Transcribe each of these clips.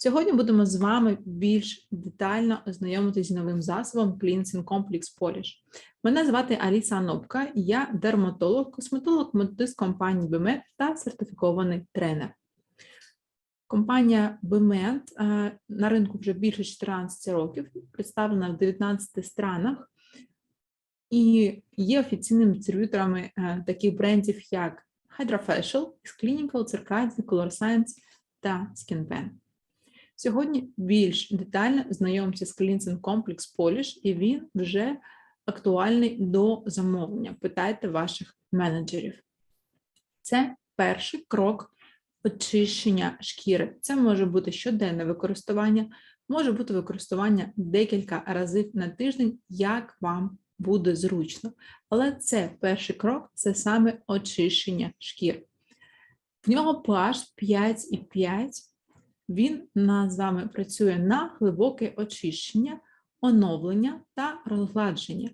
Сьогодні будемо з вами більш детально ознайомитися з новим засобом Cleansing Complex Polish. Мене звати Аліса Анопка, я дерматолог, косметолог методист компанії BMED та сертифікований тренер. Компанія BMED е, на ринку вже більше 14 років, представлена в 19 странах і є офіційними дистриб'юторами е, таких брендів, як HydraFacial, Clinical, Circadian, Color Science та SkinPen. Сьогодні більш детально знайомимося з Cleansing Complex Polish, і він вже актуальний до замовлення. Питайте ваших менеджерів. Це перший крок очищення шкіри. Це може бути щоденне використання, може бути використання декілька разів на тиждень, як вам буде зручно. Але це перший крок це саме очищення шкіри. В нього pH 5,5. Він з вами працює на глибоке очищення, оновлення та розгладження.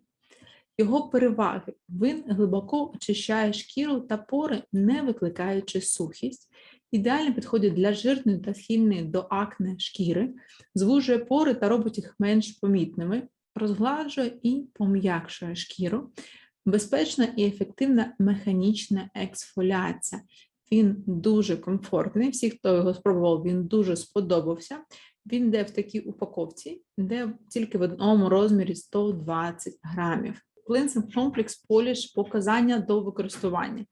Його переваги він глибоко очищає шкіру та пори, не викликаючи сухість. Ідеально підходить для жирної та схильної до акне шкіри, звужує пори та робить їх менш помітними, розгладжує і пом'якшує шкіру. Безпечна і ефективна механічна ексфоліація. Він дуже комфортний. Всі, хто його спробував, він дуже сподобався. Він йде в такій упаковці, де тільки в одному розмірі 120 грамів. Cleansing Complex Polish показання до використання.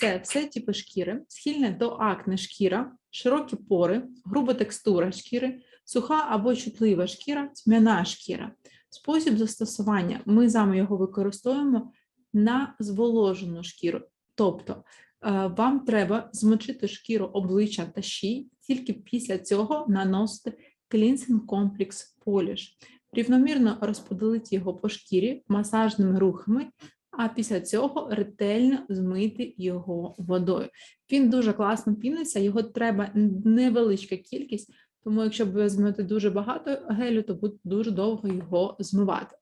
Це все типи шкіри, схильне до акне шкіра, широкі пори, груба текстура шкіри, суха або чутлива шкіра, тьмяна шкіра. Спосіб застосування ми з вами його використовуємо на зволожену шкіру. Тобто вам треба змочити шкіру обличчя та шиї, тільки після цього наносити Cleansing Complex Polish. Рівномірно розподілити його по шкірі масажними рухами, а після цього ретельно змити його водою. Він дуже класно піниться, його треба невеличка кількість, тому якщо ви візьмете дуже багато гелю, то буде дуже довго його змивати.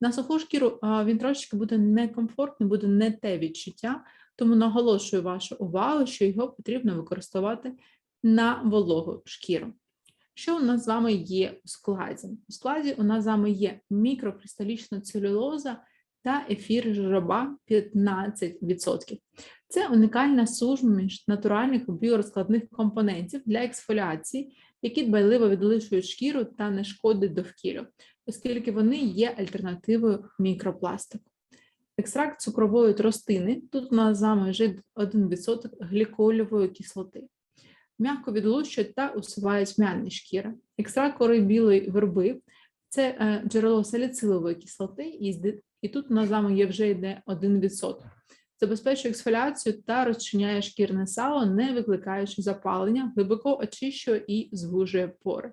На суху шкіру він трошечки буде некомфортний, буде не те відчуття, тому наголошую вашу увагу, що його потрібно використовувати на вологу шкіру. Що у нас з вами є у складі? У складі у нас з вами є мікрокристалічна целюлоза та ефір жироба 15%. Це унікальна суміш натуральних біорозкладних компонентів для ексфоліації, які дбайливо відлишують шкіру та не шкодять довкіллю, оскільки вони є альтернативою мікропластику. Екстракт цукрової тростини, тут у нас з вами вже 1% гліколівої кислоти. М'яко відлущують та усувають м'яні шкіри. Екстракт кори білої верби це е, джерело саліцилової кислоти, і, тут у нас вами є вже йде 1%. Забезпечує ексфоліацію та розчиняє шкірне сало, не викликаючи запалення, глибоко очищує і звужує пори.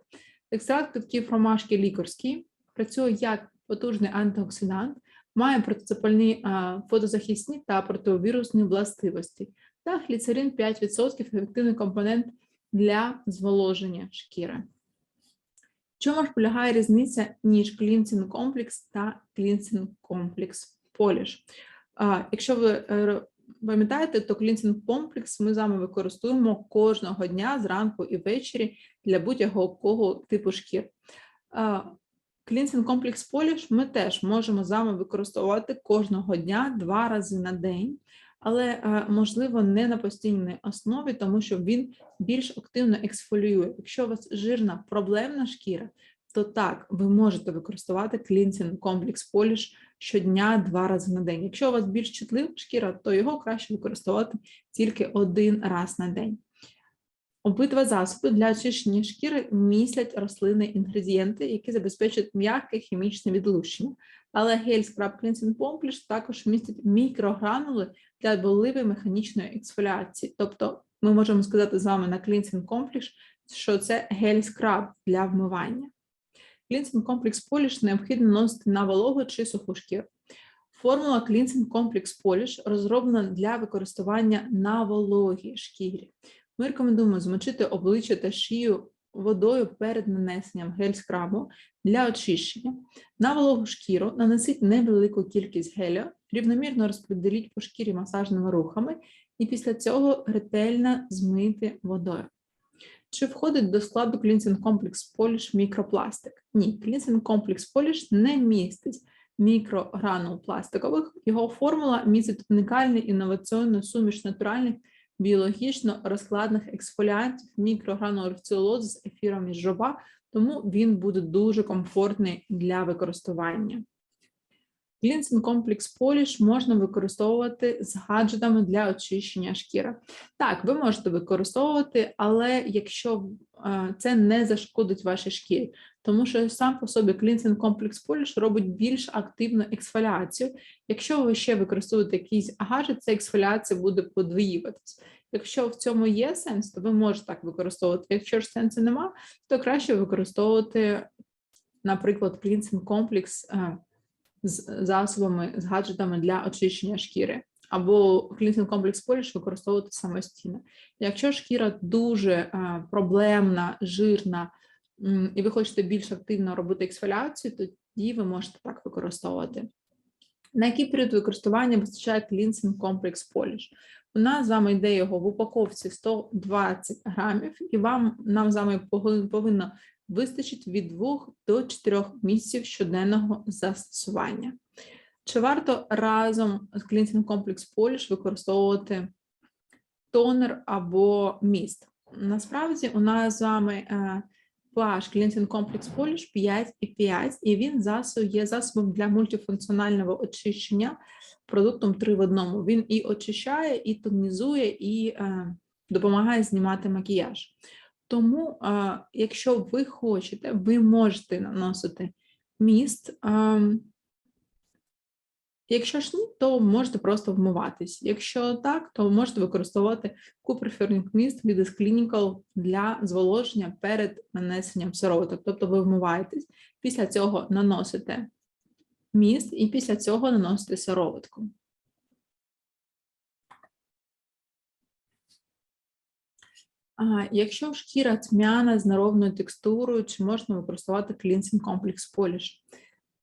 Екстракт квітків ромашки лікарський працює як потужний антиоксидант, має протизапальні фотозахисні та противірусні властивості, та гліцерин 5% ефективний компонент для зволоження шкіри. В чому ж полягає різниця між Cleansing Complex та Complex Polish? А, Якщо ви е, пам'ятаєте, то Cleansing Complex ми з вами використовуємо кожного дня зранку і ввечері для будь-якого типу шкір. Cleansing Complex Polish ми теж можемо з вами використовувати кожного дня два рази на день, але е, можливо не на постійній основі, тому що він більш активно ексфоліює. Якщо у вас жирна проблемна шкіра, то так, ви можете використовувати Cleansing Complex Polish щодня два рази на день. Якщо у вас більш чутлива шкіра, то його краще використовувати тільки один раз на день. Обидва засоби для очищення шкіри містять рослинні інгредієнти, які забезпечують м'яке хімічне відлущення. Але гель Scrub Cleansing Complex також містить мікрогранули для дбайливої механічної ексфоліації. Тобто ми можемо сказати з вами на Cleansing Complex, що це гель скраб для вмивання. Cleansing Complex Polish необхідно наносити на вологу чи суху шкіру. Формула Cleansing Complex Polish розроблена для використання на вологій шкірі. Ми рекомендуємо змочити обличчя та шию водою перед нанесенням гель-скрабу для очищення. На вологу шкіру нанесіть невелику кількість гелю, рівномірно розподіліть по шкірі масажними рухами і після цього ретельно змити водою. Чи входить до складу Cleansing Complex Polish мікропластик? Ні, Cleansing Complex Polish не містить мікрогранул пластикових. Його формула містить унікальний інноваційний суміш натуральних біологічно розкладних ексфоліантів мікрогранулів целулози з ефіром із жоба, тому він буде дуже комфортний для використання. Cleansing Complex Polish можна використовувати з гаджетами для очищення шкіри. Так, ви можете використовувати, але якщо е, це не зашкодить вашій шкірі, тому що сам по собі Cleansing Complex Polish робить більш активну ексфоліацію. Якщо ви ще використовуєте якийсь гаджет, ця ексфоліація буде подвоюватись. Якщо в цьому є сенс, то ви можете так використовувати. Якщо ж сенсу нема, то краще використовувати, наприклад, Cleansing Complex е, з засобами, з гаджетами для очищення шкіри. Або Cleansing Complex Polish використовувати самостійно. Якщо шкіра дуже е, проблемна, жирна, і ви хочете більш активно робити ексфоліацію, тоді ви можете так використовувати. На який період використання вистачає Cleansing Complex Polish? У нас з йде його в упаковці 120 грамів, і вам нам з повинно вистачить від 2 до 4 місяців щоденного застосування. Чи варто разом з Cleansing Complex Polish використовувати тонер або міст? Насправді, у нас з вами е, PH Cleansing комплекс Polish 5,5, і він засоб, є засобом для мультифункціонального очищення продуктом 3 в одному. Він і очищає, і тонізує, і е, допомагає знімати макіяж. Тому, е, якщо ви хочете, ви можете наносити міст. А, якщо ж ні, то можете просто вмиватись. Якщо так, то можете використовувати Cooper міст від S Clinical для зволоження перед нанесенням сироваток. Тобто ви вмиваєтесь, після цього наносите міст і після цього наносите сироватку. А, Якщо шкіра тьмяна з неровною текстурою, чи можна використовувати Cleansing Complex Polish?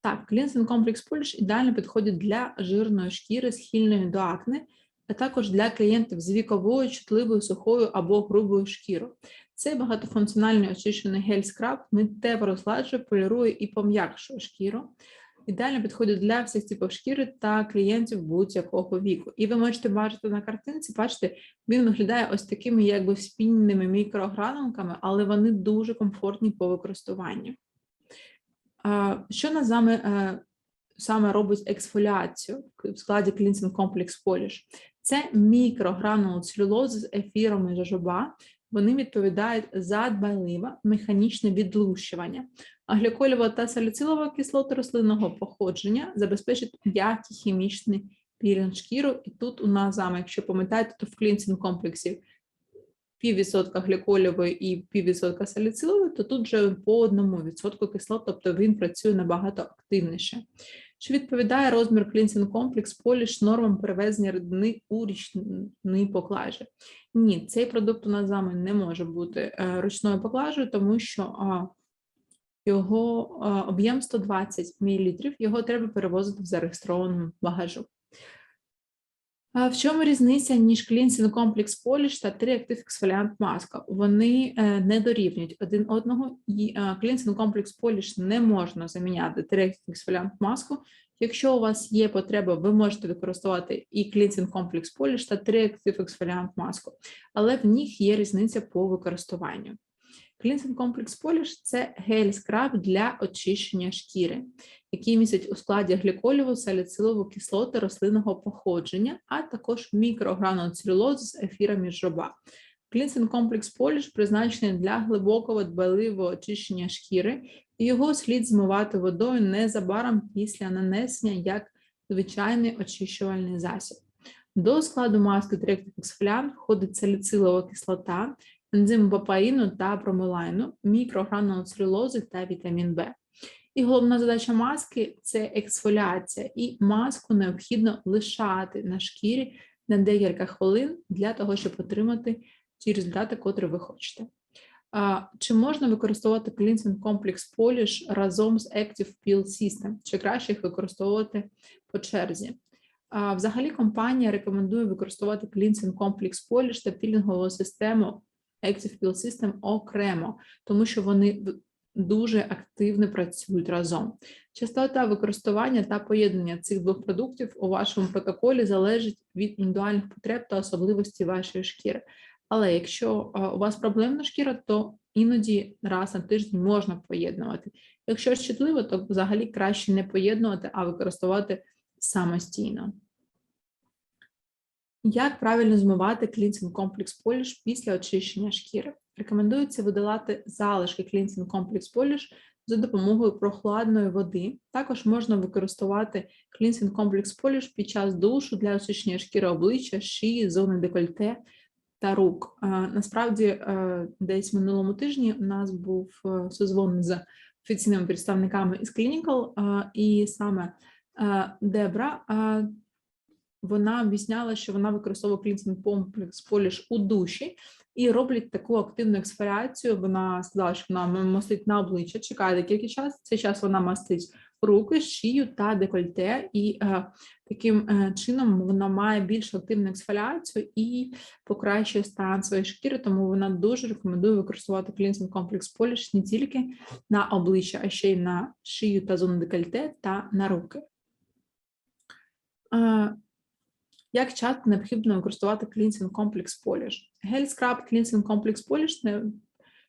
Так, Cleansing Complex Polish ідеально підходить для жирної шкіри, схильної до акне, а також для клієнтів з віковою, чутливою, сухою або грубою шкірою. Цей багатофункціональний очищений гель-скраб миттєво розгладжує, полірує і пом'якшує шкіру. Ідеально підходить для всіх типів шкіри та клієнтів будь-якого віку. І ви можете бачити на картинці, бачите, він виглядає ось такими якби спінними мікрогранулками, але вони дуже комфортні по використанню. Що нас саме, е, саме робить ексфоліацію в складі Cleansing Complex Polish? Це мікрогранули целюлози з ефіром і жожоба. Вони відповідають за дбайливе механічне відлущування, а гліколєва та саліцилова кислоти рослинного походження забезпечить м'який хімічний пілінг шкіру. І тут у нас вами, якщо пам'ятаєте, то в клінсінг комплексі піввідсотка гліколєвої і піввідсотка саліцилової, то тут вже по одному відсотку кислот, тобто він працює набагато активніше. Чи відповідає розмір клінсінг комплекс поліш нормам перевезення рідини у річній поклажі? Ні, цей продукт у нас з вами не може бути е, ручною поклажею, тому що його об'єм 120 мл, його треба перевозити в зареєстрованому багажу. В чому різниця між Cleansing Complex Polish та 3 Active Exfoliant маска? Вони е, не дорівнюють один одного, і е, Cleansing Complex Polish не можна заміняти 3 Active Exfoliant маску. Якщо у вас є потреба, ви можете використовувати і Cleansing Complex Polish та 3 Active Exfoliant маску, але в них є різниця по використанню. Cleansing Complex Polish – це гель-скраб для очищення шкіри, який містить у складі гліколіву, саліцилову кислоти рослинного походження, а також мікрогранулоцелюлозу з ефірами жоба. Cleansing Complex Polish призначений для глибокого дбайливого очищення шкіри, і його слід змивати водою незабаром після нанесення як звичайний очищувальний засіб. До складу маски Directive Exfoliant входить саліцилова кислота, ензим папаїну та промелайну, мікрогранулоцелюлози та вітамін В. І головна задача маски це ексфоліація, і маску необхідно лишати на шкірі на декілька хвилин для того, щоб отримати ті результати, котрі ви хочете. А, Чи можна використовувати Cleansing Complex Polish разом з Active Peel System? Чи краще їх використовувати по черзі? А, Взагалі, компанія рекомендує використовувати Cleansing Complex Polish та пілінгову систему Active Peel System окремо, тому що вони дуже активно працюють разом. Частота використання та поєднання цих двох продуктів у вашому протоколі залежить від індивідуальних потреб та особливостей вашої шкіри. Але якщо у вас проблемна шкіра, то іноді раз на тиждень можна поєднувати. Якщо ж чутливо, то взагалі краще не поєднувати, а використовувати самостійно. Як правильно змивати клінсинг комплекс поліш після очищення шкіри? Рекомендується видалати залишки клінсинг комплекс поліш за допомогою прохладної води. Також можна використовувати клінсинг комплекс поліш під час душу для очищення шкіри обличчя, шиї, зони декольте та рук. Насправді, е, десь минулому тижні у нас був е, созвон з офіційними представниками із е, і саме е, Дебра вона об'ясняла, що вона використовує клінсинг комплекс поліш у душі і роблять таку активну ексфоліацію. Вона сказала, що вона мастить на обличчя, чекає декілька час. Цей час вона мастить руки, шию та декольте, і е, таким е, чином вона має більш активну ексфоліацію і покращує стан своєї шкіри, тому вона дуже рекомендує використовувати клінсинг комплекс поліш не тільки на обличчя, а ще й на шию та зону декольте та на руки. Е, Як часто необхідно використовувати клінсинг комплекс поліш? Гель скраб клінсинг комплекс поліш не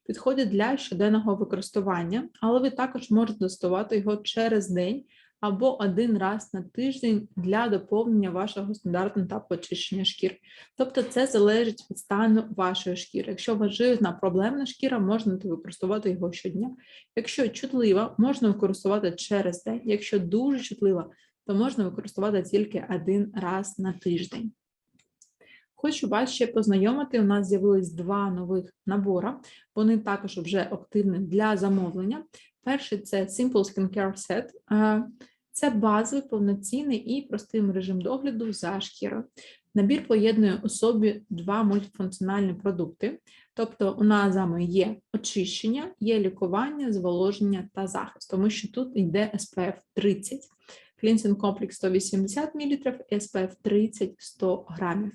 підходить для щоденного використання, але ви також можете доставати його через день або один раз на тиждень для доповнення вашого стандартного етапу очищення шкіри. Тобто це залежить від стану вашої шкіри. Якщо важливна проблемна шкіра, можна використовувати його щодня. Якщо чутлива, можна використовувати через день. Якщо дуже чутлива, то можна використовувати тільки один раз на тиждень. Хочу вас ще познайомити. У нас з'явились два нових набори. Вони також вже активні для замовлення. Перший це Simple Skincare Set. Е, Це базовий, повноцінний і простий режим догляду за шкірою. Набір поєднує у собі два мультифункціональні продукти. Тобто, у нас з вами є очищення, є лікування, зволоження та захист, тому що тут йде SPF 30. Клінсинг комплекс 180 мл, SPF 30 100 грамів.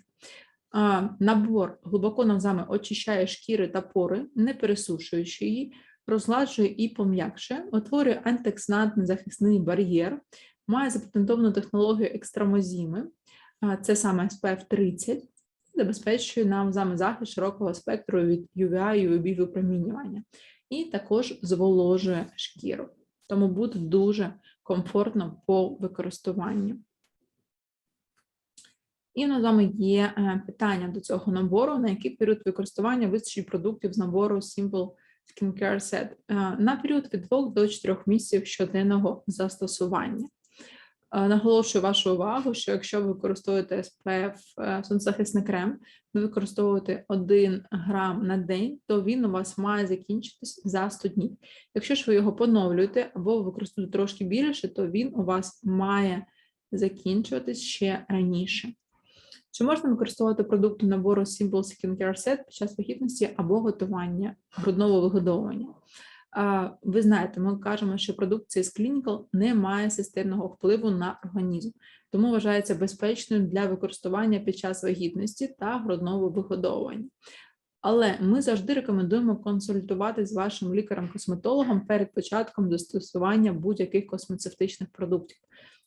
Набор глибоко вами очищає шкіри та пори, не пересушуючи її, розгладжує і пом'якшує, утворює антиоксидантний захисний бар'єр, має запатентовану технологію екстрамозіми, це саме SPF 30, забезпечує нам з захист широкого спектру від UVA і UVB випромінювання, і також зволожує шкіру. Тому буде дуже комфортно по використанню. І вами є е, питання до цього набору, на який період використання вистачить продуктів з набору Simple Skincare Set Е, на період від 2 до 4 місяців щоденного застосування. Е, Наголошую вашу увагу, що якщо ви використовуєте SPF е, сонцезахисний крем, ви використовуєте 1 грам на день, то він у вас має закінчитись за 100 днів. Якщо ж ви його поновлюєте або використовуєте трошки більше, то він у вас має закінчуватись ще раніше. Чи можна використовувати продукти набору Simple Skincare Set під час вагітності або готування грудного вигодовування? Ви знаєте, ми кажемо, що продукція з Clinical не має системного впливу на організм, тому вважається безпечною для використання під час вагітності та грудного вигодовування. Але ми завжди рекомендуємо консультувати з вашим лікарем-косметологом перед початком застосування будь-яких космецевтичних продуктів.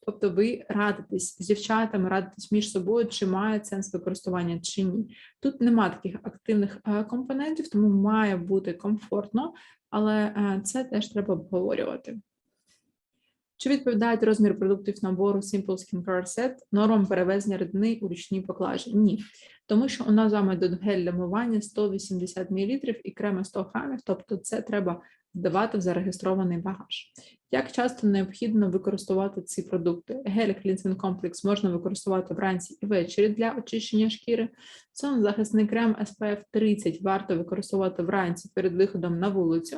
Тобто ви радитесь з дівчатами, радитесь між собою, чи має сенс використання чи ні. Тут нема таких активних е, компонентів, тому має бути комфортно, але е, це теж треба обговорювати. Чи відповідають розмір продуктів набору Simple Skincare Set нормам перевезення рідини у ручній поклажі? Ні. Тому що у нас з вами йде гель для мивання 180 мл і креми 100 грамів, тобто це треба вдавати в зареєстрований багаж. Як часто необхідно використовувати ці продукти? Гель Cleansing Complex можна використовувати вранці і ввечері для очищення шкіри. Сонзахисний крем SPF 30 варто використовувати вранці перед виходом на вулицю,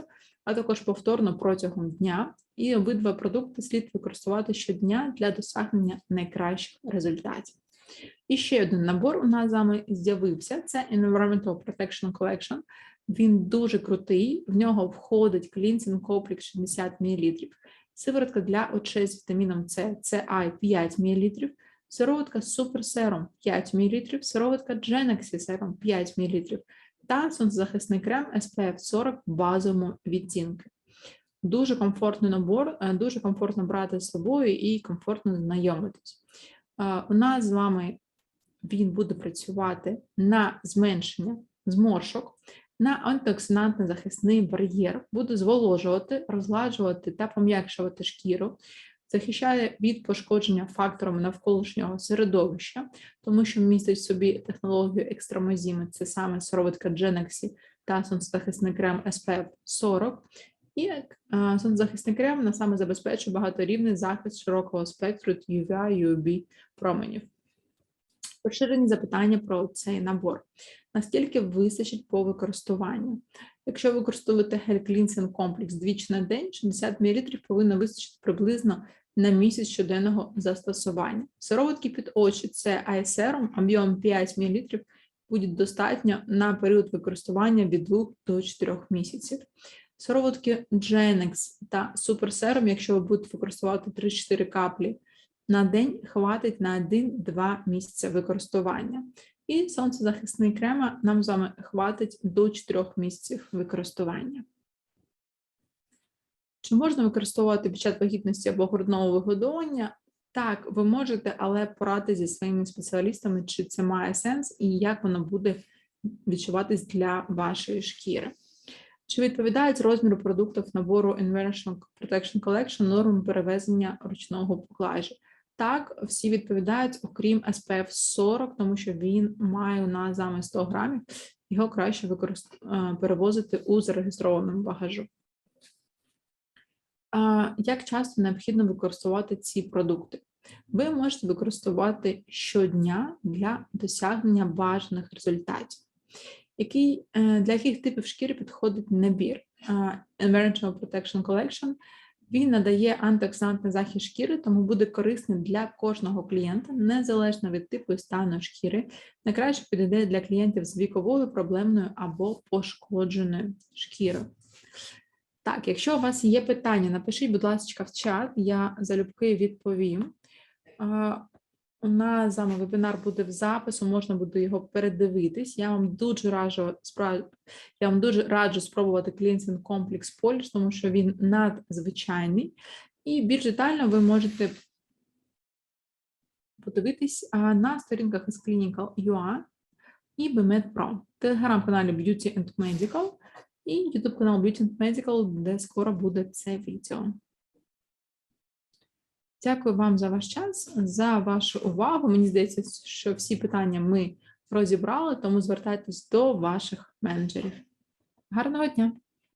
а також повторно протягом дня. І обидва продукти слід використовувати щодня для досягнення найкращих результатів. І ще один набор у нас з вами з'явився: це Environmental Protection Collection. Він дуже крутий, в нього входить клінсинг комплекс 60 мл, сиворотка для очей з вітаміном С, CI 5 мл, сироватка Super Serum 5 мл, сироватка Genaxi Serum 5 мл, та сонцезахисний крем SPF 40 в базовому відтінку. Дуже комфортний набор, е, дуже комфортно брати з собою і комфортно знайомитись. Е, У нас з вами він буде працювати на зменшення зморшок, на антиоксидантний захисний бар'єр, буде зволожувати, розгладжувати та пом'якшувати шкіру, захищає від пошкодження факторами навколишнього середовища, тому що містить в собі технологію екстрамозіми, це саме сироватка Genexi та сонцезахисний крем SPF 40. І е, сонцезахисний крем на саме забезпечує багаторівний захист широкого спектру UVA, UVB променів. Поширені запитання про цей набор. Наскільки вистачить по використанню? Якщо ви використовуєте гель-клінсинг комплекс двічі на день, 60 мл повинно вистачити приблизно на місяць щоденного застосування. Сироватки під очі це айсерум, об'єм 5 мл буде достатньо на період використання від 2 до 4 місяців. Сироватки Genex та суперсерум, якщо ви будете використовувати 3-4 каплі на день, хватить на 1-2 місяці використання. І сонцезахисний крема нам з вами хватить до 4 місяців використання. Чи можна використовувати під час вагітності або грудного вигодовування? Так, ви можете, але порадьте зі своїми спеціалістами, чи це має сенс і як воно буде відчуватись для вашої шкіри. Чи відповідають розміру продуктів набору Inversion Protection Collection нормам перевезення ручного поклажі? Так, всі відповідають, окрім SPF 40, тому що він має у нас замість 100 грамів, його краще е, перевозити у зареєстрованому багажу. Як часто необхідно використовувати ці продукти? Ви можете використовувати щодня для досягнення бажаних результатів. Який, е, для яких типів шкіри підходить набір Environmental Protection Collection? Він надає антиоксидантний захист шкіри, тому буде корисним для кожного клієнта, незалежно від типу і стану шкіри. Найкраще підійде для клієнтів з віковою, проблемною або пошкодженою шкірою. Так, якщо у вас є питання, напишіть, будь ласка, в чат, я залюбки відповім. У нас з вами вебінар буде в запису, можна буде його передивитись. Я вам дуже раджу я вам дуже раджу спробувати клінсинг комплекс Polish, тому що він надзвичайний. І більш детально ви можете подивитись на сторінках із Clinical.ua і BMed Pro, телеграм-каналі Beauty and Medical і YouTube канал Beauty and Medical, де скоро буде це відео. Дякую вам за ваш час, за вашу увагу. Мені здається, що всі питання ми розібрали, тому звертайтесь до ваших менеджерів. Гарного дня!